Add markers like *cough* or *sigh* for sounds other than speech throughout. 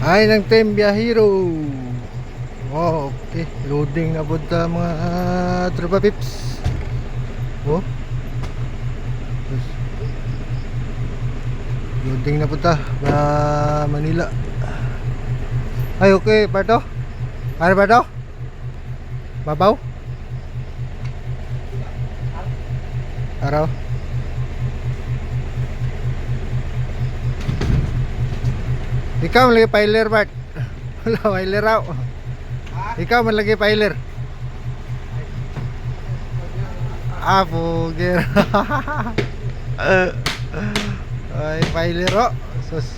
Ay, ng Team Biyahero. Oh, okay. Loading na po ta mga uh, tropa pips. Oh. Loading na po ta sa Manila. Ay, okay. Pato? Ano ba to? Babaw? Araw? Ikaw malagi piler, Bart. *laughs* Wala, piler raw. Ikaw malagi piler. Ah, pugir. *laughs* Ay, piler, oh. Sus.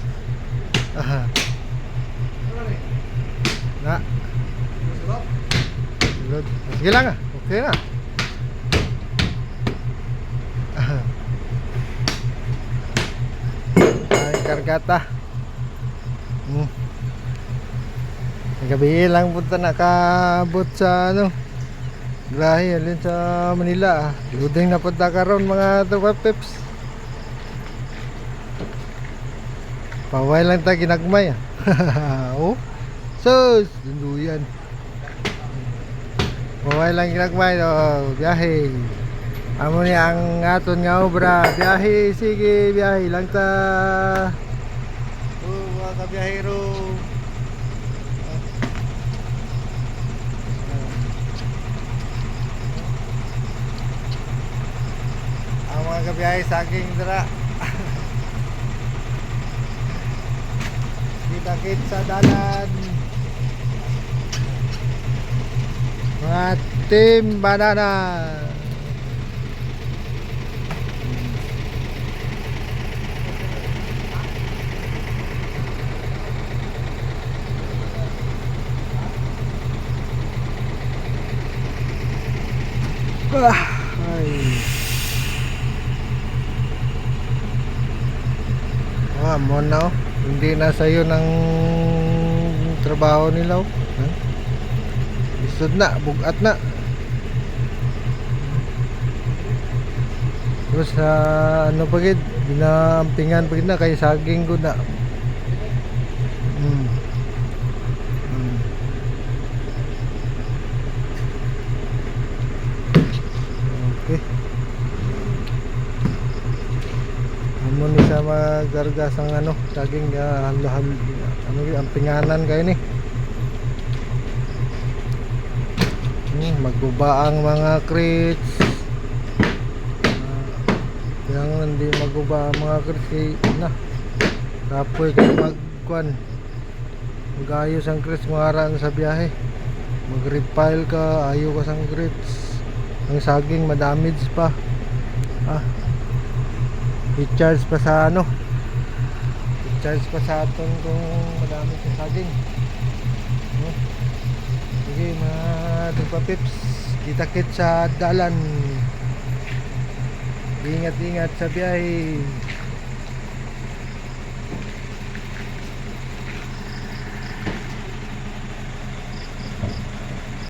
Na. Good. Sige lang ah. Okay na. *laughs* Ay, kargata. Hmm. Gabi lang punta nakabot sa ano. Grahe alin sa Manila. Loading na punta karon mga tropa peps. Paway lang ta ginagmay ah. *laughs* oh. Sus, dunduyan. Paway lang ginagmay oh, biyahe. Amo ni ang aton nga obra, biyahe sige, biyahe lang ta. Mga kabiyahero. Ang mga kabiyahe sa aking dara. *laughs* Kita-kit sa dalan. Mga team banana. Ah, ay. Ah, mo na oh. Hindi na sa'yo ng trabaho nila oh. Ha? Isod na, bugat na. Terus sa ano pa gid, gid na kay saging ko na. Hmm. Hmm. Okay. Amo ni sa magargas ang ano, saging uh, halo ano yun, ang pinganan kayo ni. Hmm, magguba ang mga crates. Uh, yung hindi magguba ang mga crates kay na. Kapoy kay magkuan. Magayos ang crates mga aran sa biyahe. Mag-repile ka, ayo ka sang crates. Ang saging madamage pa. Ah, i-charge pa sa ano? I-charge pa sa aton kung madami sa saging no? sige mga tupa pips kita kit sa dalan ingat ingat sa biyahe